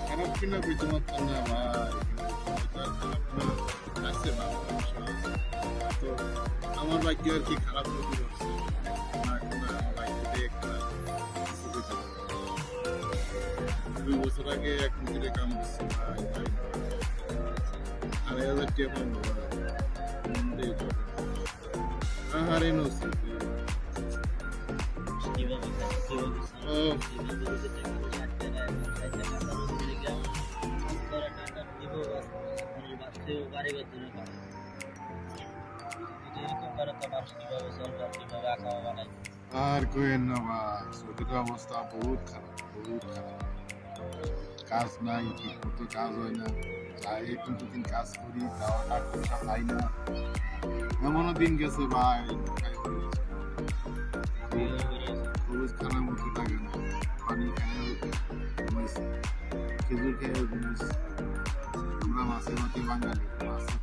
খারাপ কিনা বুঝতে পারতাম আমার ভাগ্য আর কি খারাপ ক্ষতি করছে না না আমার ভাগ্য দিয়ে খারাপ কিছু হইতে পারে না। দুই বছর আগে এক মিনিটে কাম করছি ভাই আড়াই হাজার টাকা যাব আহারে নসিব আর কোয়েন না ভাই। অবস্থা বহুত খারাপ বহুত খারাপ। কাজ নাই ঠিক মতো কাজ হয় না চাই একটু দুদিন কাজ করি, তাও টাকা পয়সা পাই না। এমনও দিন গেছে ভাই খরচ খানার মতো লাগে না, পানি খেয়ে খেজুর খেয়ে আমরা মাছে মাটি বাঙালি মাছে